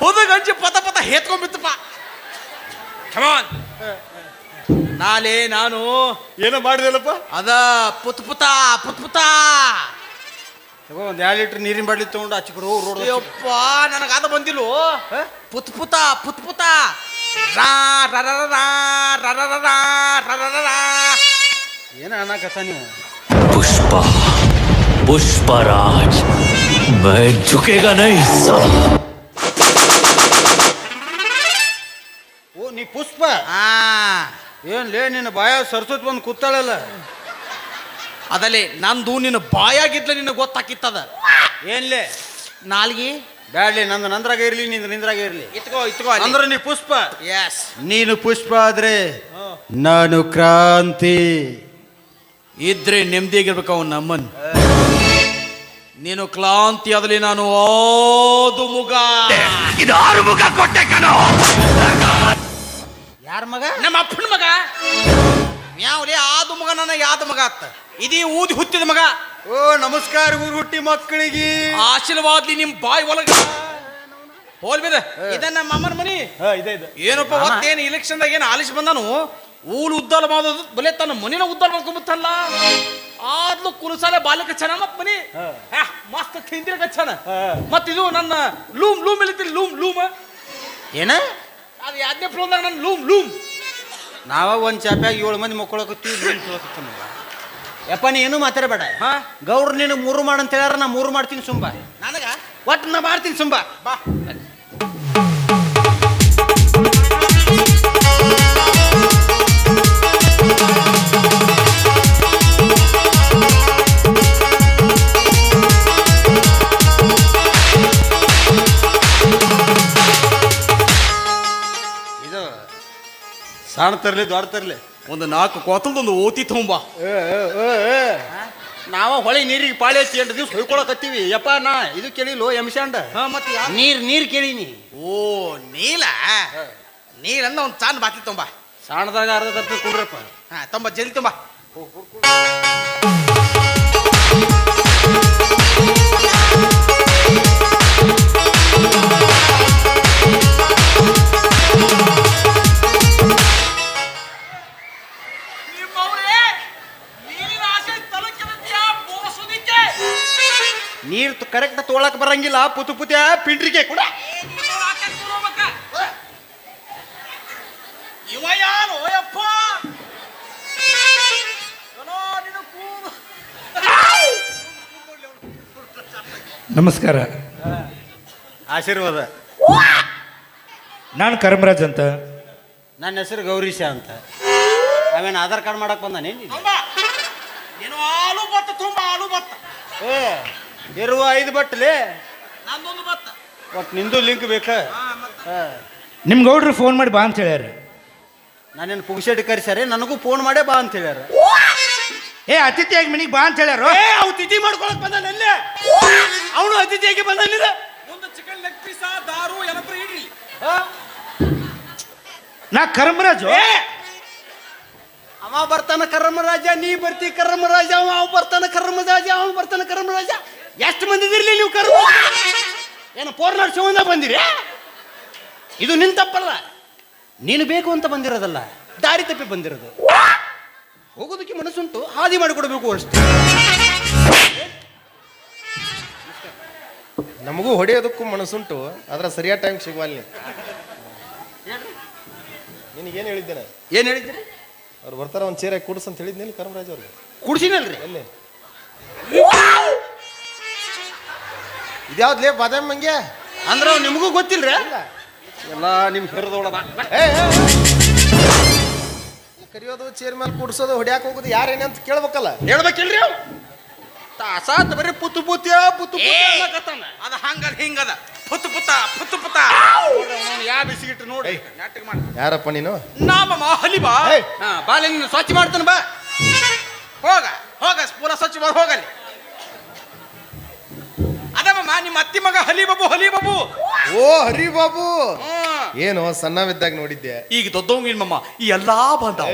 ಹುದುಗಂಜಿ ಪತ ಪತ ಹೇತ್ಕೊಂಡ್ಬಿತ್ತಪ್ಪ ಕಮಾನ್ ನಾಳೆ ನಾನು ಏನೋ ಮಾಡಿದೆಲ್ಲಪ್ಪ ಅದ ಪುತ್ ಪುತ ಪುತ್ ಪುತ ತಗೋ ಒಂದ್ ಎರಡು ಲೀಟರ್ ನೀರಿನ ಬಾಟ್ಲಿ ತಗೊಂಡು ಆಚೆ ಕಡೆ ಹೋಗಿ ರೋಡ್ ಅಯ್ಯಪ್ಪ ನನಗೆ ಅದ ಬಂದಿಲ್ಲ ಪುತ್ ಪುತ ಪುತ್ ಪುತ ರಾ ರ ರ ರ ರಾ, ರ ರ ರ ರಾ, ರ ರ ರ ರಾ. ಏನ ಅನ್ನಕತ್ತ ನೀವು पुष्पा पुष्पराज मैं झुकेगा नहीं साला ಓ ನೀ ಪುಷ್ಪ? ಆ. ಏನ್ಲೇ ನಿನ್ನ ಬಾಯ ಸರ್ಸುತ್ ಬಂದು ಕೂತಾಳಲ್ಲ? ಅದಲ್ಲಿ ನಂದು ನಿನ್ನ ಬಾಯಾಗಿದ್ಲ ನಿನ್ನ ಗೊತ್ತಾಕಿತ್ತದ? ಏನ್ಲೇ? ನಾಲ್ಗಿ? ಬ್ಯಾಡ್ಲಿ ನಂದು ನಂದ್ರಾಗ ಇರ್ಲಿ ನಿನ್ ನಿಂದ್ರಾಗ ಇರ್ಲಿ. ಇತ್ಕೋ ಇತ್ಕೋ ಅಂದ್ರೆ ನೀ ಪುಷ್ಪ? ಎಸ್ ನೀನು ಪುಷ್ಪ ಆದ್ರೆ ನಾನು ಕ್ರಾಂತಿ. ಇದ್ರೆ ನೆಮ್ಮದಿಯಾಗಿರ್ಬೇಕು ಅವ್ನು ನಮ್ಮನ್ ನೀನು ಕ್ಲಾಂತಿ ಅದಲಿ ನಾನು ಓದು ಮುಗ. ಇದಾರು ಆರು ಮುಗ ಕೊಟ್ಟೆ ಕಣೋ. ಯಾರ ಮಗ? ನಮ್ಮ ಅಪ್ಪನ ಮಗ. ಯಾವ್ರಿ ಆದು ಮಗ ನನ್ನ ಯಾದ ಮಗ ಅತ್ತ ಇದೀ ಊದಿ ಹುತ್ತಿದ ಮಗ. ಓ ನಮಸ್ಕಾರ ಊರು ಹುಟ್ಟಿ ಮಕ್ಕಳಿಗೆ. ಆಶೀರ್ವಾದ್ಲಿ ನಿಮ್ಮ ಬಾಯಿ ಒಳಗ. ಹೋಲ್ಬಿದ ಇದನ್ನ ನಮ್ಮ ಇದೆ ಮನಿ ಏನಪ್ಪ ಏನು ಇಲೆಕ್ಷನ್ದಾಗ ಏನು ಆಲಿಸಿ ಬಂದಾನು? ಊರು ಉದ್ದಾಲ ಮಾಡೋದು ಬಲೆ ತನ್ನ ಮನಿನ ಉದ್ದಾಲ ಮಾಡ್ಕೊಂಬತ್ತಲ್ಲ ಆದ್ಲು ಕುಲಸಾಲೆ ಬಾಲಕ ಚನ ಮತ್ ಮನಿ. ಹಾ, ಮಸ್ತ್ ತಿಂದಿರ ಚನ ಮತ್ ಇದು ನನ್ನ ಲೂಮ್ ಲೂಮ್ ಇಲ್ಲಿ ಲೂಮ್ ಲೂಮ್. ಏನ? ಅದು ಯಾದನೇ ಫ್ಲೋರ್ದಾಗ ನನ್ನ ಲೂಮ್ ಲೂಮ್. ನಾವ ಒಂದ್ ಚಾಪ್ಯಾಗ ಏಳು ಮಂದಿ ಮಕ್ಕಳಕತ್ತೀವಿ ನೀನ್ ಕೇಳಕತ್ತ ಯಪ್ಪ ನೀ ಏನು ಮಾತಾಡಬೇಡ. ಹಾ. ಗೌರ್ ನೀನು ಮೂರು ಮಾಡಂತ ಹೇಳ್ಯಾರ ನಾ ಮೂರು ಮಾಡ್ತೀನಿ ಸುಂಬ. ನನಗ? ಒಟ್ಟು ನಾ ಮಾಡ್ತೀನಿ ಸುಂಬ. ಬಾ. ಸಣ್ಣ ತರ್ಲಿ ದೊಡ್ಡ ತರ್ಲಿ. ಒಂದು ನಾಲ್ಕು ಕೊತ್ತಲ್ದೊಂದು ಓತಿ ತೊಂಬ. ನಾವ ಹೊಳೆ ನೀರಿಗೆ ಪಾಳೆ ಹಚ್ಚಿ ಎಂಟು ದಿವ್ಸ ಹೊಯ್ಕೊಳಕತ್ತೀವಿ ಯಪ್ಪ ನಾ ಇದು ಕೇಳಿಲ್ಲ ಎಮ್ಸ್ಯಾಂಡ ಹಾ ಮತ್ತೆ ಯಾ ನೀರ್ ನೀರ್ ಕೇಳೀನಿ ಓ ನೀಲ? ನೀರನ್ನ ಒಂದು ಚಾನ್ ಬಾತಿ ತುಂಬ. ಸಣ್ಣದಾಗ ಅರ್ಧ ತಪ್ಪಿ ಕುಡ್ರಪ್ಪ. ಹಾ ತೊಂಬ ಜಲ್ದಿ ತೊಂಬ. ನೀರ್ ಕರೆಕ್ಟ್ ತೋಳಕ್ ಬರಂಗಿಲ್ಲ. ಪುತು ಪುತ್ಯ ಪಿಂಡ್ರಿಗೆ ಕೂಡ. ಇವ ಯಾರು? ಯಪ್ಪ. ನಮಸ್ಕಾರ. ಆಶೀರ್ವಾದ. ನಾನು ಕರ್ಮರಾಜ್ ಅಂತ. ನನ್ನ ಹೆಸರು ಗೌರೀಶ ಅಂತ. ಆಮೇಲೆ ಆಧಾರ್ ಕಾರ್ಡ್ ಮಾಡಕ್ ಬಂದ ನೀನು? ಏನು ಆಲು ಬತ್ತ ತುಂಬ ಆಲೂ ಬತ್ತ ಏ ಇರುವ ಐದು ಬಟ್ಲೆ ನಂದೊಂದು ಬತ್ತ. ಒಟ್ಟು ನಿಂದು ಲಿಂಕ್ ಬೇಕ? ನಿಮ್ಮ ಗೌಡ್ರು ಫೋನ್ ಮಾಡಿ ಬಾ ಅಂತ ಹೇಳ್ಯಾರ ನಾನೇನು ಪುಗ್ಸೆಟ್ ಕರ್ಸ್ಯಾರೆ? ನನಗೂ ಫೋನ್ ಮಾಡೇ ಬಾ ಅಂತ ಹೇಳ್ಯಾರ ಏ ಅತಿಥಿಯಾಗಿ ಮನಿಗೆ ಬಾ ಅಂತ ಹೇಳ್ಯಾರ ಏ ಅವ್ ತಿಥಿ ಮಾಡ್ಕೊಳಕ್ ಬಂದಾನಲ್ಲೇ ಅವನು ಅತಿಥಿಯಾಗಿ ಬಂದ ಒಂದು ಚಿಕನ್ ಲೆಗ್ ಪೀಸ ದಾರು ಎಲ್ಲತ್ರ ಇಡ್ರಿ. ನಾ ಕರ್ಮರಾಜು. ಏ ಅವ ಬರ್ತಾನ ಕರ್ಮರಾಜ ನೀ ಬರ್ತಿ ಕರ್ಮರಾಜ ಅವ ಅವ ಬರ್ತಾನ ಕರ್ಮರಾಜ ಅವ ಬರ್ತಾನ ಕರ್ಮರಾಜ. ಎಷ್ಟು ಮಂದಿ ಇದಿರ್ಲಿ ನೀವು ಕರ್ಮ ಏನು ಪೋರ್ನಾಡ್ ಶಿವಂದ ಬಂದಿರಿ? ಇದು ನಿನ್ ತಪ್ಪಲ್ಲ. ನೀನು ಬೇಕು ಅಂತ ಬಂದಿರೋದಲ್ಲ ದಾರಿ ತಪ್ಪಿ ಬಂದಿರೋದು. ಹೋಗೋದಕ್ಕೆ ಮನಸ್ಸುಂಟು ಹಾದಿ ಮಾಡಿಕೊಡ್ಬೇಕು ಅಷ್ಟೇ. ನಮಗೂ ಹೊಡೆಯೋದಕ್ಕೂ ಮನಸ್ಸುಂಟು ಆದ್ರೆ ಸರಿಯಾದ ಟೈಮ್ ಸಿಗುವಲ್ಲಿ ನಿನಗೇನು ಹೇಳಿದ್ದೇನೆ? ಏನು ಹೇಳಿದ್ರಿ ಅವ್ರು ಬರ್ತಾರ ಒಂದು ಚೇರಾಗಿ ಕೂಡ್ಸಂತ ಅಂತ ಹೇಳಿದ್ನಿಲ್ಲ ಕರ್ಮರಾಜ್ ಅವ್ರಿಗೆ. ಕುಡ್ಸಿನಲ್ರಿ? ಎಲ್ಲಿ ಇದ್ಯಾವ್ದ್ಲೇ ಬಾದಾಮಿ ಮಂಗೆ ಅಂದ್ರೆ ನಿಮಗೂ ಗೊತ್ತಿಲ್ರಿ? ಎಲ್ಲ ನಿಮ್ಮ ಹೆರದೊಳದ ಏ. ಕರಿಯೋದು ಚೇರ್ ಮೇಲೆ ಕೂಡ್ಸೋದು ಹೊಡ್ಯಾಕ ಹೋಗೋದು ಯಾರೇನೆ ಅಂತ ಕೇಳ್ಬೇಕಲ್ಲ. ಹೇಳ್ಬೇಕಿಲ್ರಿ ಅವ್? ತಾಸಾತ್ ಬರೀ ಪುತ್ತು ಪುತ್ಯ ಪುತ್ತು. ಅದ ಹಂಗದ ಹಿಂಗದ. ಪುತ್ತು ಪುತ್ತ ಪುತ್ತು ಪುತ್ತ. ಯಾ ಬಿಸಿಗಿಟ್ಟು ನೋಡಿ ನಾಟಕ ಮಾಡಿ. ಯಾರಪ್ಪ ನೀನು? ನಾಮ ಮಾಹಲಿ ಬಾ. ಬಾಲೆ ನೀನು ಸ್ವಚ್ಛ ಮಾಡ್ತಾನ ಬಾ. ಹೋಗ ಹೋಗ ಪೂರ ಸ್ವಚ್ಛ ಮಾಡಿ ಹೋಗಲಿ ಅದಮ್ಮ ನಿಮ್ಮ ಅತ್ತಿ ಮಗ ಹಲಿ ಬಾಬು ಹಲಿ ಬಾಬು ಓ ಹರಿ ಬಾಬು ಹ್ಮ್. ಏನು ಸಣ್ಣವಿದ್ದಾಗ ನೋಡಿದ್ದೆ ಈಗ ದೊಡ್ಡವಂಗ ಮಮ್ಮ ಈ ಎಲ್ಲಾ ಬಂದಾವ.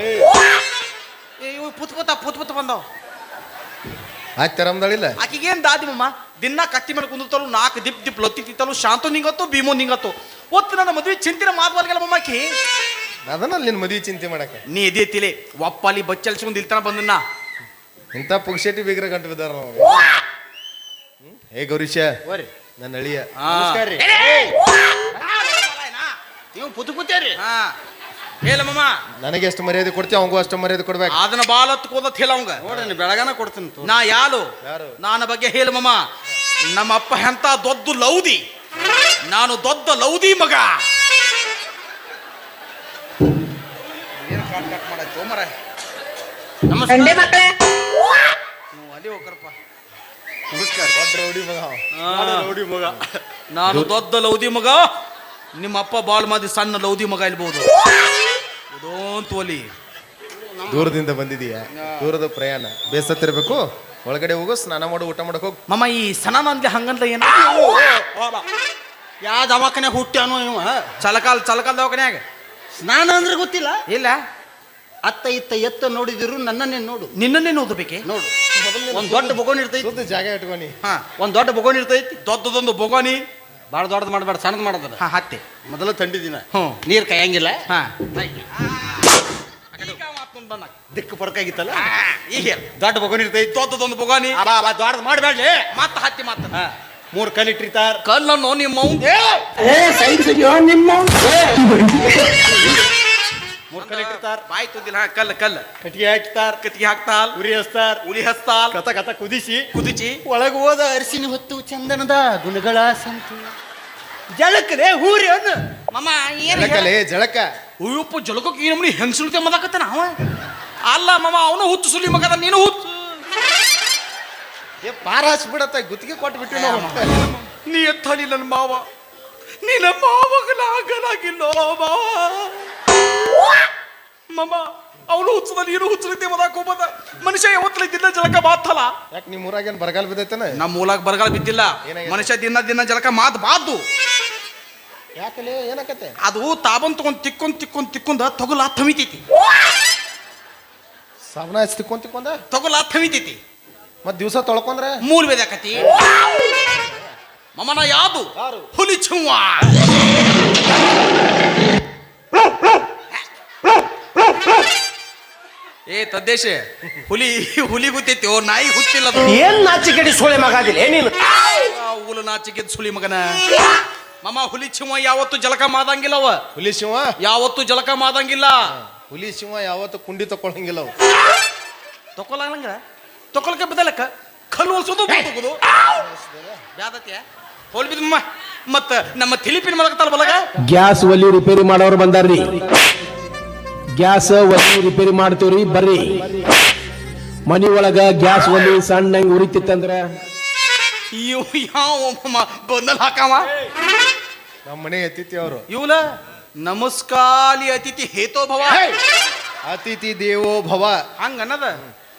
ಇವು ಪುತ್ ಪುತ ಪುತ್ ಪುತ್ ಬಂದಾವ. ಆಯ್ತು ಆಕಿಗೇನ್ ದಾದಿ ಮಮ್ಮ ದಿನ ಕತ್ತಿ ಮೇಲೆ ಕುಂದಿರ್ತಾಳು ನಾಲ್ಕು ದಿಪ್ ದಿಪ್ ಲೊತ್ತಿ ತಿತ್ತಲು ಶಾಂತು ನಿಂಗತ್ತು ಭೀಮು ನಿಂಗತ್ತು. ಒತ್ತು ನನ್ನ ಮದುವೆ ಚಿಂತಿನ ಮಮ್ಮ ಮಮ್ಮಕ್ಕಿ ಅದನ್ನ ನಿನ್ ಮದುವೆ ಚಿಂತೆ ಮಾಡಕ್ಕೆ. ನೀ ಇದೇ ತಿಳಿ ಒಪ್ಪಲ್ಲಿ ಬಚ್ಚಲ್ಸ್ಕೊಂಡು ಇಲ್ತಾನ ಬಂದನ್ನ. ಇಂಥ ಪುಕ್ಷೇಟಿ ಬೀಗ್ರ ಗಂಟು ಬಿದ್ದಾರ ನಾವು? ಏ ಗೌರೀಶ ಬರ್ರಿ ನನ್ನ ಅಳಿಯ ನಮಸ್ಕಾರ ರೀ ನೀವು ಪುತು ಪುತ್ತೇರಿ ಹಾ ಹೇಳ ಮಮ್ಮ ನನಗೆ ಎಷ್ಟು ಮರ್ಯಾದೆ ಕೊಡ್ತೀವಿ ಅವಂಗೂ ಅಷ್ಟು ಮರ್ಯಾದೆ ಕೊಡ್ಬೇಕು ಅದನ್ನ ಬಾಲ ಕೂದತ್ ಹೇಳ ಅವಂಗ ನೋಡ್ರಿ ಬೆಳಗಾನ ಕೊಡ್ತೀನಿ. ನಾ ಯಾಲು ಯಾರು? ನನ್ನ ಬಗ್ಗೆ ಹೇಳ್ ಮಮ್ಮ ನಮ್ಮ ಅಪ್ಪ ಎಂತ ದೊಡ್ಡ ಲೌದಿ ನಾನು ದೊಡ್ಡ ಲೌದಿ ಮಗ ಮಕ್ಕಳೇ ಅಲ್ಲಿ ಹೋಗ್ರಪ್ಪ ನಮಸ್ಕಾರ ರೌಡಿ ಮಗ. ನಾನು ದೊಡ್ಡ ಲೌದಿ ಮಗ ನಿಮ್ಮ ಅಪ್ಪ ಬಾಲ್ ಮಾದಿ ಸಣ್ಣ ಲೌದಿ ಮಗ ಇಲ್ಬಹುದು ಇದೊಂದು ಒಲಿ. ದೂರದಿಂದ ಬಂದಿದೀಯ? ದೂರದ ಪ್ರಯಾಣ. ಬೇಸತ್ತಿರ್ಬೇಕು? ಒಳಗಡೆ ಹೋಗು ಸ್ನಾನ ಮಾಡು ಊಟ ಮಾಡಕ್ ಹೋಗು. ಮಮ್ಮ ಈ ಸ್ನಾನ ಅಂದ್ಲೆ ಹಂಗಂತ ಏನ? ಯಾವ ದವಾಖಾನೆ ಹುಟ್ಟ್ಯಾನೋ ಇವ? ಚಲಕಾಲ್ ಚಲಕಾಲ್ ದವಾಖಾನ್ಯಾಗ? ಸ್ನಾನ ಅಂದ್ರೆ ಗೊತ್ತಿಲ್ಲ. ಇಲ್ಲ. ಅತ್ತ ಇತ್ತ ಎತ್ತ ನೋಡಿದಿರು ನನ್ನನ್ನೇ ನೋಡು. ನಿನ್ನನ್ನೇ ಓದಬೇಕೆ ನೋಡು. ಒಂದ್ ದೊಡ್ಡ ಬೊಗೋನ್ ಇರ್ತೈತಿ. ಶುದ್ಧ ಜಾಗ ಇಟ್ಕೊನಿ. ಹಾ ಒಂದ್ ದೊಡ್ಡ ಬೊಗೋನ್ ಇರ್ತೈತಿ. ದೊಡ್ಡದೊಂದು ಬೊಗೋನಿ ಭಾಳ ದೊಡ್ಡದು ಮಾಡಬೇಡ ಸಣ್ಣದು ಮಾಡೋದಲ್ಲ. ಹಾ ಹತ್ತಿ. ಮೊದಲ ಥಂಡಿ ದಿನ. ಹ್ಮ್. ನೀರ್ ಕಾಯಂಗಿಲ್ಲ. ಹಾ. ದಿಕ್ಕು ಪರ್ಕಾಗಿತ್ತಲ್ಲ? ಈಗ. ದೊಡ್ಡ ಬೊಗೋನ್ ಇರ್ತೈತಿ. ದೊಡ್ಡದೊಂದು ಬೊಗೋನಿ ದೊಡ್ಡದು ಮಾಡಬೇಡ್ಲಿ. ಮತ್ತ ಹತ್ತಿ ಮಾತ ಮೂರು ಕಲ್ ಇಟ್ಟಿರ್ತಾರ. ಕಲ್ಲನ್ನು ನಿಮ್ಮ ಅವ್ನ್- ಮೂರ್ ಕಲ್ ಇಟ್ಟಿರ್ತಾರ. ಬಾಯಿ ತುದಿಲ್ಲ ಹಾ ಕಲ್ಲ ಕಲ್ಲ. ಕಟ್ಟಿಗೆ ಹಾಕ್ತಾರ. ಕಟ್ಟಿಗೆ ಹಾಕ್ತಾಲ್. ಉರಿ ಹಸ್ತಾರ್ ಉಳಿ ಹಸ್ತಾಲ್ ಕಥ ಕಥ ಕುದಿಸಿ. ಕುದಿಸಿ ಒಳಗೆ ಹೋದ ಅರಿಸಿನ ಹೊತ್ತು ಚಂದನದ ಗುಣಗಳ ಸಂತು. ಜಳಕಲೆ ಹೂರಿ ಅನ್ನು. ಮಮ್ಮ ಏನ್ ಜಳಕಲೇ ಜಳಕ. ಉಯ್ಯಪ್ಪ ಜಳಕಕ್ಕೆ ಈ ನಮ್ನಿ ಹೆಂಗಸುಳ್ತೆ ಮದಕತ್ತನ ಅವ? ಅಲ್ಲ ಮಮ್ಮ ಅವನು ಹುತ್ತು ಸುಲಿ ಮಗದ ನೀನು ಹುತ್ತು. ಏ ಪಾರ ಹಚ್ಬಿಡತ್ತ ಗುತ್ತಿಗೆ ಕೊಟ್ಟು ಬಿಟ್ಟು ನಾವು ನೀ ಎತ್ತಲಿ ನನ್ನ ಮಾವ. ನಿನ್ನ ಮಾವಗಲಾಗಲಾಗಿಲ್ಲೋ ಮಾವ. ಮಮ್ಮ ಅವನು ಹುಚ್ಚದಲ್ಲಿ ನೀನು ಹುಚ್ಚಲಿದ್ದೆ ಹೋಗ್ಬೋದ ಮನುಷ್ಯ ಯಾವತ್ತಲಿದ್ದಿಲ್ಲ ಜಲಕ ಬಾತಲ್ಲ. ಯಾಕೆ ನಿಮ್ಮ ಊರಾಗೇನು ಬರಗಾಲ ಬಿದ್ದೈತನ? ನಮ್ಮ ಮೂಲಾಗ ಬರಗಾಲ ಬಿದ್ದಿಲ್ಲ? ಮನುಷ್ಯ ದಿನ ದಿನ ಜಲಕ ಮಾತು ಬಾದ್ದು. ಯಾಕಲೇ ಏನಕತೆ ಅದು ತಾಬನ್ ತಗೊಂಡ್ ತಿಕ್ಕೊಂಡ್ ತಿಕ್ಕೊಂಡ್ ತಿಕ್ಕೊಂಡ ತಗುಲ ಥಮಿತೈತಿ. ಸಾಬನ ಹಚ್ಚಿ ತಿಕ್ಕೊಂಡ್ ತಿಕ್ಕೊಂದ ತಗುಲ ಥಮಿತೈತಿ. ಮತ್ ದಿವಸ ತೊಳ್ಕೊಂಡ್ರೆ? ಮೂಲ ಬೇದಾಕತಿ ಮಮನ ಯಾವುದು? ಹುಲಿ ಚುವ್ವ. ಏ ತದ್ದೇಶ ಹುಲಿ ಹುಲಿ ಗುತ್ತೈತಿ ಓ ನಾಯಿ ಹುತ್ತಿಲ್ಲ ಅದು. ಏನ್ ನಾಚಿಕೆಡಿ ಸೋಳೆ ಮಗಾದಿಲ್ಲ ಏನಿಲ್ಲ ಆ ಹುಲು ನಾಚಿಕೆದ್ ಸುಳಿ ಮಗನ. ಮಮ್ಮ ಹುಲಿ ಸಿಂಹ ಯಾವತ್ತು ಜಲಕ ಮಾದಂಗಿಲ್ಲವ. ಅವ ಹುಲಿ ಸಿಂಹ? ಯಾವತ್ತು ಜಲಕ ಮಾದಂಗಿಲ್ಲ. ಹುಲಿ ಸಿಂಹ ಯಾವತ್ತು ಕುಂಡಿ ತಗೊಳಂಗಿಲ್ಲ ಅವು. ತಕೊಳಂಗ ತಕೊಳಕ ಬದಲಕ್ಕ ಕಲ್ಲು ಹೊಲ್ಸೋದು ತಗೋದು ಬ್ಯಾದತ್ಯ? ಹೋಲ್ ಮತ್ತ ನಮ್ಮ ತಿಲಿಪಿನ ಮಲಗತ್ತಲ್ಲ ಬಲಗ? ಗ್ಯಾಸ್ ಒಲಿ ರಿಪೇರಿ ಮಾಡೋರು ಬಂದಾರ್ರಿ. ಗ್ಯಾಸ್ ಒಲಿ ರಿಪೇರಿ ಮಾಡ್ತೀವ್ರಿ ಬರ್ರಿ. ಮನಿ ಒಳಗ ಗ್ಯಾಸ್ ಒಲಿ ಸಣ್ಣ ಉರಿತಿತ್ತಂದ್ರ ಇವ್ ಯಾವ ಬಂದಲ್ ಹಾಕವ? ನಮ್ಮ ಮನೆ ಅತಿಥಿ ಅವರು. ಇವಲ ನಮಸ್ಕಾಲಿ ಅತಿಥಿ ಹೇತೋ ಭವ. ಅತಿಥಿ ದೇವೋ ಭವ. ಹಂಗ ಅನ್ನದ?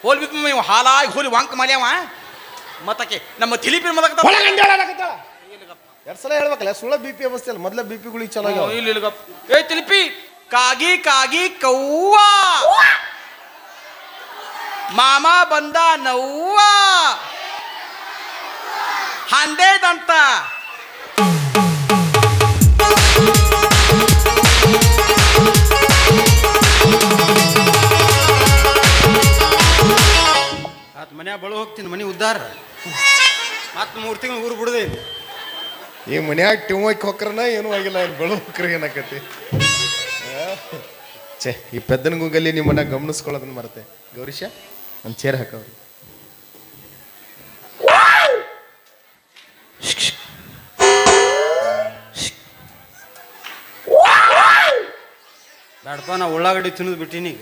ಹೋಲ್ ಬಿದ್ದು ಇವ ಹಾಲಾಗಿ ಹೋಲಿ ವಾಂಕ್ ಮಾಡ್ಯಾವ? ಮತ್ತಕ್ಕೆ ನಮ್ಮ ತಿಲಿಪಿ ಮಲಗತ್ತ ಎರಡ್ ಸಲ ಹೇಳ್ಬೇಕಲ್ಲ ಸುಳ್ಳ ಬಿ ಪಿ ಅವಸ್ಥೆ ಅಲ್ಲ ಮೊದ್ಲ ಬಿ ಪಿಗಳಿಗೆ ಚಲೋ ಆಗ್ಯಾವ. ಇಲ್ಲಿ ಇಲ್ಲಿ ಏ ತಿಲಿಪಿ ಕಾಗಿ ಕಾಗಿ ಕವ್ವ. ಮಾಮ ಬಂದ ನವ್ವ. ಹಂದೇದಂತ. ಆತ್ ಮನ್ಯಾಗ ಬಳು ಹೋಗ್ತೀನಿ ಮನೆ ಉದ್ದಾರ. ಮತ್ ಮೂರ್ ತಿಂಗಳು ಊರು ಬಿಡದೆ ಈ ಮನ್ಯಾಗ ಟಿವ್ವಾಗಿ ಹೋಕ್ರನ ಏನೂ ಆಗಿಲ್ಲ ಬಳು ಹೋಕ್ರಿ ಏನಕತಿ ಛೇ ಈ ಪೆದ್ದನ ಗುಂಗಲ್ಲಿ ನಿಮ್ಮನ್ನ ಗಮನಿಸ್ಕೊಳ್ಳೋದನ್ನ ಮರತೆ. ಗೌರೀಶ ಒಂದು ಚೇರ್ ಹಾಕವ್ರಿ. ಬೇಡಪ್ಪ ನಾ ಉಳ್ಳಾಗಡ್ಡಿ ತಿನ್ನೋದು ಬಿಟ್ಟಿನಿ ಈಗ.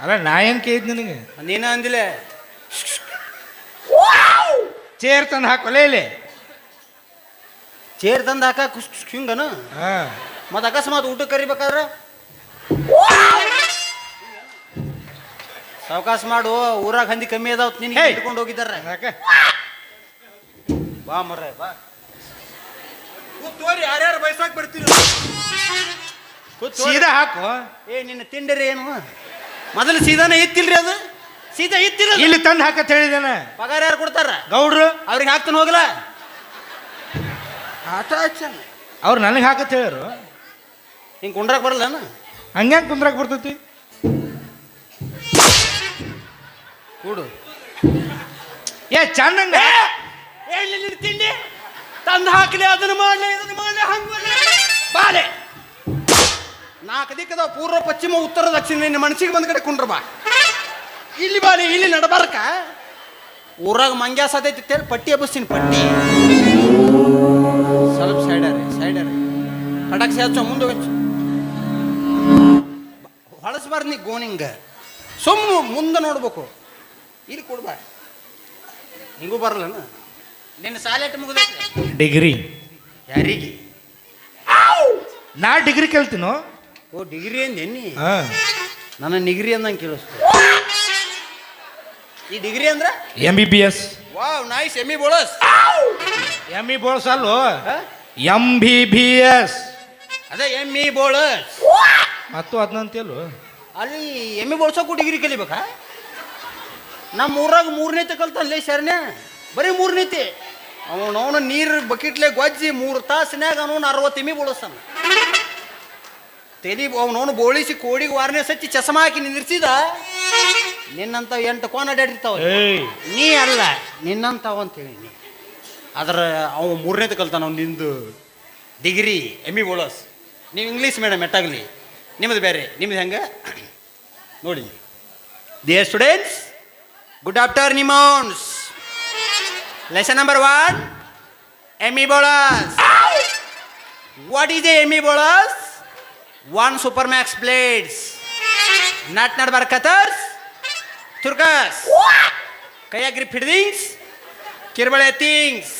ಅಲ್ಲ ನಾ ಏನ್ ಕೇಳಿದ್ ನಿನಗೆ? ನೀನ ಅಂದಿಲ್ಲ ಚೇರ್ ತಂದು ಹಾಕೊಲೆ ಇಲ್ಲಿ. ಚೇರ್ ತಂದು ಹಾಕ ಕುಸ್ ಕುಸ್ ಹಿಂಗನ? ಹಾ. ಮತ್ತೆ ಅಕಸ್ಮಾತ್ ಊಟ ಕರಿಬೇಕಾದ್ರೆ? ಸಾವಕಾಶ ಮಾಡು ಊರಾಗ ಹಂದಿ ಕಮ್ಮಿ ಅದಾವ ನಿನಗೆ ಹೇಯ್. ಇಟ್ಕೊಂಡು ಹೋಗಿದ್ದಾರೆ ಯಾಕ? ಬಾ ಮರ ಬಾ. ಕೂತೋರಿ ಯಾರ್ಯಾರು ಬಯಸಾಕ್ ಬರ್ತೀರಿ? ಕೂತೋರಿ. ಸೀದಾ ಹಾಕು. ಏ ನಿನ್ನ ತಿಂಡರಿ ಏನು? ಮೊದಲು ಸೀದಾನ ಇತ್ತಿಲ್ರಿ ಅದು? ಸೀದಾ ಇತ್ತಿಲ್ಲ ಇಲ್ಲಿ ತಂದು ಹಾಕತ್ ಹೇಳಿದಾನ ಪಗಾರ ಯಾರು ಕೊಡ್ತಾರ? ಗೌಡ್ರು. ಅವ್ರಿಗೆ ಹಾಕ್ತಾನೆ ಹೋಗಲ್ಲ? ಆಟ ಅವ್ರು ನನಗೆ ಹಾಕತ್ ಹೇಳ್ಯಾರು ಹಿಂಗೆ ಕುಂಡ್ರಕ್ಕೆ ಬರಲ್ಲ ಹಂಗ್ಯಾಂಗೆ ಕುಂದ್ರಾಕ್ ಬರ್ತೈತಿ? ಕೂಡು. ಏ ಚಂದಂಗ. ಎಲ್ಲಿ ತಿಂಡಿ? ತಂದು ಹಾಕಲಿ ಅದನ್ನ ಮಾಡಲಿ ಇದನ್ನ ಮಾಡಲಿ ಹಂಗೆ ಮಾಡ್ಲಿ. ಬಾಲೆ ನಾಲ್ಕು ದಿಕ್ಕದ ಪೂರ್ವ ಪಶ್ಚಿಮ ಉತ್ತರ ದಕ್ಷಿಣ ನಿನ್ನ ಮನಸ್ಸಿಗೆ ಬಂದ ಕಡೆ ಕುಂಡ್ರ ಬಾ. ಇಲ್ಲಿ ಬಾಲಿ ಇಲ್ಲಿ ನಡಬಾರಕ. ಊರಾಗ ಮಂಗ್ಯಾಸ ಅದೈತಿ ಪಟ್ಟಿ ಹಬ್ಬಿಸ್ತೀನಿ ಪಟ್ಟಿ. ಸ್ವಲ್ಪ ಸೈಡರ್ ಸೈಡರ್ ಪಟಾಕ್ಷಿ ಹಚ್ಚೋ ಮುಂದೆ ಹೊಳಸ್ಬಾರ್ದು ನೀ ಗೋನಿಂಗ. ಸುಮ್ಮ ಮುಂದೆ ನೋಡ್ಬೇಕು. ಇಲ್ಲಿ ಕೊಡ್ಬಾರ ಹಿಂಗೂ ಬರಲ್ಲ ನಿನ್ನ ಸಾಲೆಟ್ ಮುಗಿದ ಡಿಗ್ರಿ. ಯಾರಿಗೆ? ನಾ ಡಿಗ್ರಿ ಕೇಳ್ತೀನೋ? ಓ ಡಿಗ್ರಿ ಅಂದೇನಿ ಹಾ. ನನ್ನ ನಿಗ್ರಿ ಅಂದಂಗೆ ಕೇಳಿಸ್ತು. ಈ ಡಿಗ್ರಿ ಅಂದ್ರ? M B B S wow nice E ಬೋಳಸ್. ಎಂ ಇ ಬೋಳಸ್ ಅಲ್ಲೋ? ಎಂ ಬಿ ಬಿ ಎಸ್ ಅದೇ ಎಮ್ಮಿ ಬೋಳಸ್. ಮತ್ತು ಅದನ್ನಂತೇಳು ಅಲ್ಲಿ ಎಮ್ಮಿ ಬೋಳ್ಸೋಕು ಡಿಗ್ರಿ ಕಲಿಬೇಕಾ? ನಮ್ಮ ಊರಾಗ ಮೂರನೇತೆ ಕಲ್ತಲ್ಲೇ ಶರಣೆ. ಬರೀ ಮೂರನೇತೆ. ಅವನು ಅವನು ನೀರು ಬಕೆಟ್ಲೆ ಗೊಜ್ಜಿ ಮೂರು ತಾಸಿನಾಗ ಅವನು ಅರವತ್ತು ಎಮ್ಮಿ ಬಳಸ್ತಾನ ತೆಲಿ ಅವನವನು ಬೋಳಿಸಿ ಕೋಡಿಗೆ ವಾರನೇ ಸಚ್ಚಿ ಚಸಮ ಹಾಕಿ ನಿಂದಿರ್ಸಿದ ನಿನ್ನಂತ ಎಂಟು ಕೋನ ಅಡ್ಡಾಡಿರ್ತಾವ ಏಯ್. ನೀ ಅಲ್ಲ ನಿನ್ನಂತವ ಅಂತ ಹೇಳಿ ಅದ್ರ ಅವ ಮೂರನೇದು ಕಲ್ತಾನ ಅವ್ನು ನಿಂದು ಡಿಗ್ರಿ ಎಮ್ಮಿ ಇ ಬೋಳಸ್ ನೀವು ಇಂಗ್ಲೀಷ್ ಮೇಡಮ್ ಎಟ್ಟಾಗಲಿ? ನಿಮ್ಮದು ಬೇರೆ ನಿಮ್ಮದು ಹೆಂಗೆ? ನೋಡಿ. Dear students good afternoon lesson number one ಎಮಿ ಬೋಳಸ್ ವಾಟ್ ಈಸ್ ಎ ಎಮಿ ಬೋಳಸ್ one super max blades nut ನಡ್ cutters ತುರ್ಕಸ್ ಕೈಯ ಗ್ರಿಪ್ ಹಿಡ್ದಿಂಗ್ಸ್ ಕಿರ್ಬಳೆ ಥಿಂಗ್ಸ್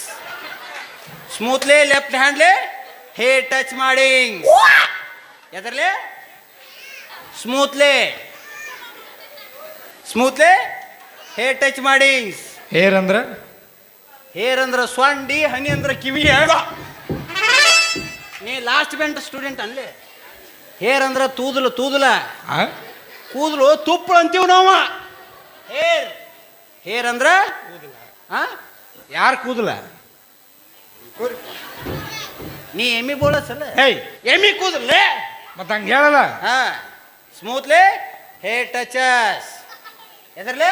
ಸ್ಮೂತ್ಲೆ ಲೆಫ್ಟ್ ಹ್ಯಾಂಡ್ಲೆ ಹೇ ಟಚ್ ಮಾಡಿಂಗ್ ಎದರ್ಲೆ ಸ್ಮೂತ್ಲಿ. ಸ್ಮೂತ್ಲಿ? ಹೇರ್ ಟಚ್ ಮಾಡಿ. ಹೇರ್ ಅಂದ್ರೆ? ಹೇರ್ ಅಂದ್ರೆ ಸೊಂಡಿ ಹನಿ ಅಂದ್ರೆ ಕಿವಿ. ನೀ last bench student only. Hair ಅಂದ್ರೆ ತೂದಲು ತೂದಲ. ಆ? ಕೂದಲು ತುಪ್ಪ ಅಂತೀವಿ ನಾವು. ಹೇರ್. ಹೇರ್ ಅಂದ್ರ? ಯಾರ್ ಕೂದಲ? ನೀ ಎಮ್ಮಿ ಬೋಳಸಲ್ಲ. ಹೇಯ್ ಎಮ್ಮಿ ಕೂದಲೇ ಮತ್ತೆ ಹಂಗೆ ಹೇಳಲ್ಲ. ಹಾ. ಸ್ಮೂತ್ಲಿ? Hair touches. ಎದರ್ಲೆ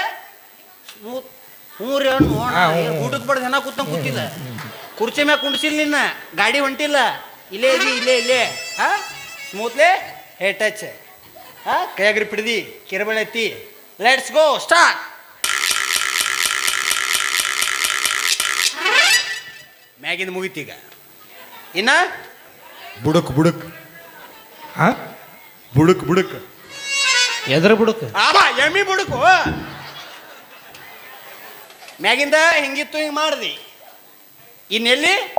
ಸ್ಮೂತ್. ಹ್ಞೂ ರೀ ಅವ್ನು. ಜನ ಹ್ಞೂ, ಹ್ಞೂ. ಬಡ್ದು ಹೆಣ ಕೂತ ಕೂತಿಲ್ಲ ಕುರ್ಚಿ ಮ್ಯಾಗ ಕುಂಡ್ಸಿಲ್ಲ ನಿನ್ನ. ಗಾಡಿ ಹೊಂಟಿಲ್ಲ. ಇಲ್ಲೇ ಇದೆ ಇಲ್ಲೇ ಇಲ್ಲೇ. ಹಾ? ಸ್ಮೂತ್ಲಿ? Hair touch. ಹಾ? ಕೈಯಾಗ್ರಿ ಪಿಡ್ದಿ. ಕಿರಬಳೆ ಎತ್ತಿ. ಲೆಟ್ಸ್ ಗೋ ಸ್ಟಾರ್ಟ್ ಮ್ಯಾಗಿಂದ ಮುಗೀತೀಗ ಇನ್ನ? ಬುಡಕ್ ಬುಡಕ್. ಹಾ? ಬುಡಕ್ ಬುಡುಕ್. ಎದ್ರ ಬುಡುಕ್? ಆಬಾ ಎಮ್ಮಿ ಬುಡುಕು. ಮ್ಯಾಗಿಂದ ಹಿಂಗಿತ್ತು ಹಿಂಗೆ ಮಾಡ್ದಿ. ಇನ್ನೆಲ್ಲಿ?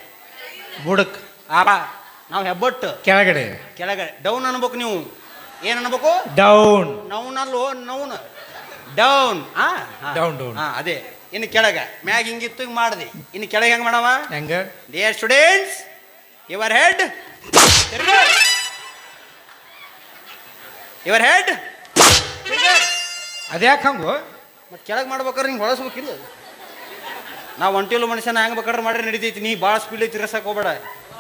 ಬುಡಕ್. ಆಬಾ ನಾವು ಹೆಬ್ಬಟ್ಟು. ಕೆಳಗಡೆ. ಕೆಳಗಡೆ. ಡೌನ್ ಅನ್ಬೇಕು ನೀವು. ಏನು ಅನ್ಬೇಕು? ಡೌನ್. ನೌನ್ ಅಲ್ಲೋ ನೌನ್ ಡೌನ್. ಆ ಡೌನ್ ಡೌನ್. ಹಾ ಅದೇ. ಇನ್ನು ಕೆಳಗ. ಮ್ಯಾಗ ಹಿಂಗಿತ್ತು ಹಿಂಗೆ ಮಾಡ್ದಿ. ಇನ್ನು ಕೆಳಗೆ ಹೆಂಗೆ ಮಾಡವ? ಹೆಂಗ? Dear students your head your head ಅದ್ಯಾಕೆ ಹಂಗು? ಮತ್ತೆ ಕೆಳಗೆ ಮಾಡ್ಬೇಕಾದ್ರೆ ಹಿಂಗೆ ಹೊಳಸ್ಬೇಕಿಲ್ಲ ನಾವು ಒಂಟಿಲು ಮನುಷ್ಯನ ಹೆಂಗೆ ಬೇಕಾದ್ರೆ ಮಾಡ್ರೆ ನಡಿತೈತಿ. ನೀ ಭಾಳ ಸ್ಪೀಡ್ ತಿರ್ಸಕ್ಕೆ ಹೋಗ್ಬೇಡ.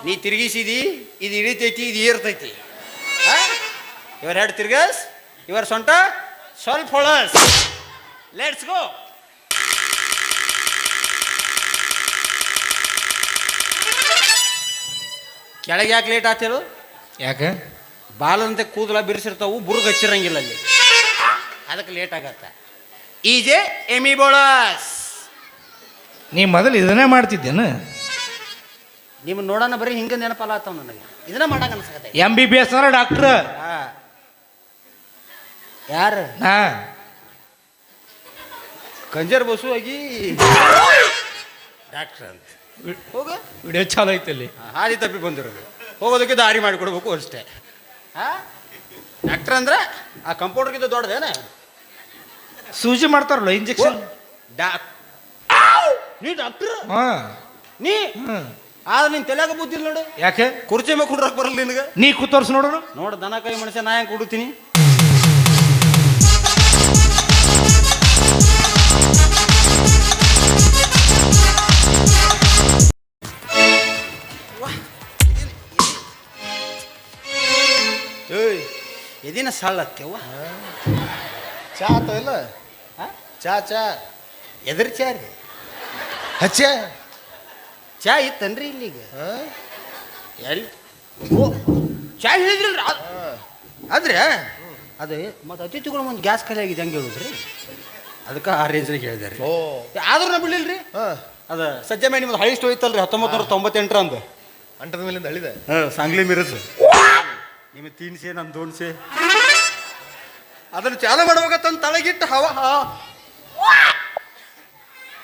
ನೀ ತಿರುಗಿಸಿದಿ ಇದು ಇಳಿತೈತಿ ಇದು ಏರ್ತೈತಿ. ಇವರ್ ಹೆಡ್ ತಿರ್ಗಸ್ ಇವರ್ ಸೊಂಟ ಸ್ವಲ್ಪ ಹೊಳಸ್. ಲೆಟ್ಸ್ ಗೋ ಕೆಳಗೆ ಯಾಕೆ ಲೇಟ್ ಆತಿರು ಯಾಕೆ? ಬಾಲಂತೆ ಕೂದಲ ಬಿರಿಸಿರ್ತಾವು ಬುರುಗ ಹಚ್ಚಿರಂಗಿಲ್ಲ ಅಲ್ಲಿ. ಅದಕ್ಕೆ ಲೇಟ್ ಆಗತ್ತ. ಈಜೆ ಎಮಿ ಬೋಳಸ್ ನೀ ಮೊದಲು ಇದನ್ನೇ ಮಾಡ್ತಿದ್ದೇನು? ನಿಮ್ಮ ನೋಡೋಣ ಬರೀ ಹಿಂಗೆ ನೆನಪಲ್ಲ ಆತಾವ ನನಗೆ. ಇದನ್ನ ಮಾಡಕ್ ಅನ್ಸಕತ್ತೆ. ಎಂ ಬಿ ಬಿ ಎಸ್ ಅಂದ್ರೆ ಡಾಕ್ಟ್ರ್. ಯಾರು? ನಾ ಕಂಜರ್ ಬಸು ಆಗಿ ಡಾಕ್ಟರ್ ಅಂತ. ಹೋಗ. ವಿಡಿಯೋ ಚಾಲು ಐತೆ ಅಲ್ಲಿ. ಹಾದಿ ತಪ್ಪಿ ಬಂದಿರೋದು. ಹೋಗೋದಕ್ಕೆ ದಾರಿ ಮಾಡಿಕೊಡ್ಬೇಕು ಅಷ್ಟೇ. ಹಾ? ಡಾಕ್ಟರ್ ಅಂದ್ರೆ? ಆ ಕಂಪೌಂಡರ್ಗಿಂತ ದೊಡ್ಡದೇನ? ಸೂಜಿ ಮಾಡ್ತಾರಲ್ಲ ಇಂಜೆಕ್ಷನ್ ಡಾಕ್ ನೀ ಡಾಕ್ಟರ್ ಹಾ. ನೀ? ಆದ್ರೆ ನಿನ್ ತಲೆಯಾಗ ಬುದ್ಧಿ ಇಲ್ಲ ನೋಡು. ಯಾಕೆ? ಕುರ್ಚಿ ಮೇಲೆ ಕುಡ್ರಕ್ ಬರಲ್ಲ ನಿನಗೆ. ನೀ ಕೂತೋರ್ಸ್ ನೋಡೋಣ. ನೋಡು ದನ ಕೈ ಮನುಷ್ಯ ನಾ ಹೆಂಗೆ ಕುಡುತ್ತೀನಿ ಎದಿನ ಸಾಳತ್ತೇವ ಚಾ ಅಥವಾ ಇಲ್ಲ? ಹಾ? ಚಾ ಚಾ. ಎದ್ರ ಚಾ ರೀ? ಹಚ್ಚ. ಚಾ ಇತ್ತನ್ರಿ ಇಲ್ಲಿಗ? ಹಾ? ಎಲ್ಲಿ ಓ ಚಾ ಹೇಳಿದ್ರಲ್ರಿ? ಅದ್- ಆದ್ರೆ ಅದು ಮತ್ತೆ ಅತಿಥಿಗಳು ಒಂದು ಗ್ಯಾಸ್ ಖಾಲಿ ಆಗಿದೆ ಹಂಗೆ ಹೇಳುದ್ರಿ. ಅದಕ್ಕೆ ಆ ರೇಂಜ್ನಾಗ ಹೇಳಿದಾರೆ. ಓ. ಆದ್ರೂ ನಾ ಬಿಡ್ಲಿಲ್ರಿ? ಹಾ. ಅದು ಸಜ್ಜೆ ಮೇಲೆ ನಿಮ್ದು ಹೈಸ್ಟ್ ಹೋಯ್ತಲ್ರಿ ಹತ್ತೊಂಬತ್ತು ನೂರ ತೊಂಬತ್ತೆಂಟರ ಅಂದು. ಅಂಟದ ಮೇಲಿಂದ ಅಳಿದೆ? ಹಾಂ ಸಾಂಗ್ಲಿ ಮಿರದು. ನಿಮ್ಮ ತೀನ್ಸೆ ನನ್ನ ದೋನ್ಸೆ ಅದನ್ನು ಚಾಲು ಮಾಡ್ಬೇಕಂತ ತಳಗಿಟ್ಟು ಹವ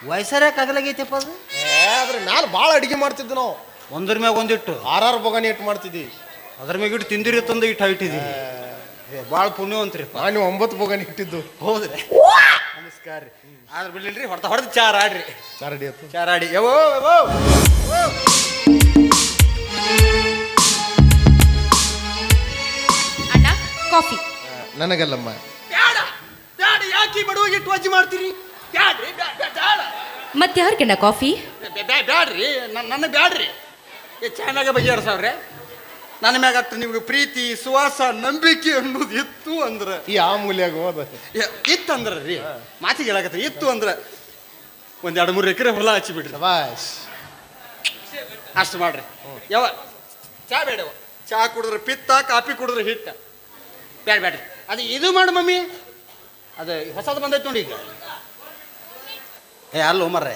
ವಯಸ್ಸರ್ಯಾಕೆ ಆಗಲಾಗೈತಿಪ್ಪ ಅದು? ಏ ಅದ್ರ ನಾನು ಭಾಳ ಅಡಿಗೆ ಮಾಡ್ತಿದ್ದು ನಾವು. ಒಂದ್ರ ಮ್ಯಾಗ ಒಂದಿಟ್ಟು. ಆರ್ ಆರ್ ಬೊಗಣಿ ಇಟ್ಟು ಮಾಡ್ತಿದ್ವಿ ಅದ್ರ ಮ್ಯಾಗ ಇಟ್ಟು ತಿಂದಿರಿ ತಂದು ಇಟ್ಟು ಇಟ್ಟಿದ್ದೀವಿ ಭಾಳ ಪುಣ್ಯವಂತ್ರಿಪ್ಪ. ನಾನು ಒಂಬತ್ತು ಬೋಗನಿ ಇಟ್ಟಿದ್ದು. ಹೌದ್ರಿ. ನಮಸ್ಕಾರ ರೀ. ಆದ್ರೆ ಬಿಡ್ಲಿಲ್ರಿ ಹೊಡ್ತಾ ಹೊಡೆದು ಚಾರ್ ಆಡ್ರಿ ಚಾರ್ ಅಡಿ ಆತು ಚಾರ ಕಾಫಿ. ನನಗಲ್ಲಮ್ಮ. ಬ್ಯಾಡ ಬ್ಯಾಡ ಯಾಕೆ ಬಡವಾಗಿ ಇಟ್ಟು ವಜ್ಜಿ ಮಾಡ್ತೀರಿ? ಬ್ಯಾಡ್ರಿ ಬೇಡ. ಬ್ಯಾಡ ಮತ್ತೆ ಯಾರಿಗಣ್ಣ ಕಾಫಿ? ಬ್ಯಾ- ಬ್ಯಾ- ಬ್ಯಾಡ್ರಿ ನನ್ನ ಬ್ಯಾಡ್ರಿ. ಏ ಚಾನಾಗ ಬಗೆಹರಿಸವ್ರೆ ನನ್ನ ಮ್ಯಾಗ ಹತ್ರ ನಿಮ್ಗೆ ಪ್ರೀತಿ ಸುವಾಸ ನಂಬಿಕೆ ಅನ್ನೋದು ಇತ್ತು ಅಂದ್ರೆ. ಈ ಆ ಮೂಲ್ಯಾಗ ಹೋದ ಇತ್ತು ಅಂದ್ರೆ ರೀ. ಮಾತಿಗೆ ಹೇಳಕತ್ರಿ ಇತ್ತು ಅಂದ್ರೆ. ಒಂದ್ ಎರಡು ಮೂರು ಎಕರೆ ಹೊಲ ಹಚ್ಚಿ ಬಿಡ್ರಿ. ಬಾಸ್ ಅಷ್ಟು ಮಾಡ್ರಿ. ಯಾವ ಚಾ ಬೇಡವ ಚಾ ಕುಡಿದ್ರೆ ಪಿತ್ತ ಕಾಫಿ ಕುಡಿದ್ರೆ ಹಿಟ್ಟ. ಬೇಡ ಅದು ಇದು ಮಾಡು ಮಮ್ಮಿ. ಅದು ಹೊಸದು ಬಂದೈತೆ ನೋಡಿ ಈಗ. ಏ ಅಲ್ಲ ಮರ್ರೆ.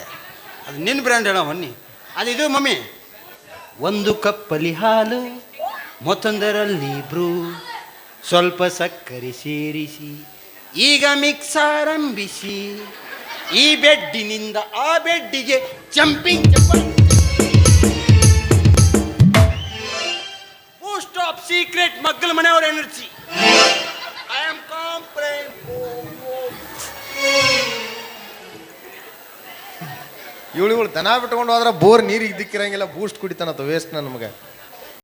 ಅದು ನಿನ್ನ ಬ್ರ್ಯಾಂಡ್ ಹೇಳೋ ಬನ್ನಿ. ಅದು ಇದು ಮಮ್ಮಿ. ಒಂದು ಕಪ್ಪಲಿ ಹಾಲು ಮತ್ತೊಂದರಲ್ಲಿ ಬ್ರೂ. ಸ್ವಲ್ಪ ಸಕ್ಕರೆ ಸೇರಿಸಿ ಈಗ ಮಿಕ್ಸ್ ಆರಂಭಿಸಿ. ಈ ಬೆಡ್ಡಿನಿಂದ ಆ ಬೆಡ್ಡಿಗೆ jumping jumping most of secret ಮಗ್ಗಲ ಮನೆಯವರ ಎನರ್ಜಿ ಇವಳು ಇವಳು ದನ ಬಿಟ್ಕೊಂಡು ಹೋದ್ರೆ ಬೋರ್ ನೀರಿಗೆ ದಿಕ್ಕಿರಂಗಿಲ್ಲ ಬೂಸ್ಟ್ ಕುಡಿತಾನತ್ತ ವೇಸ್ಟ್ ನಮ್ಗೆ.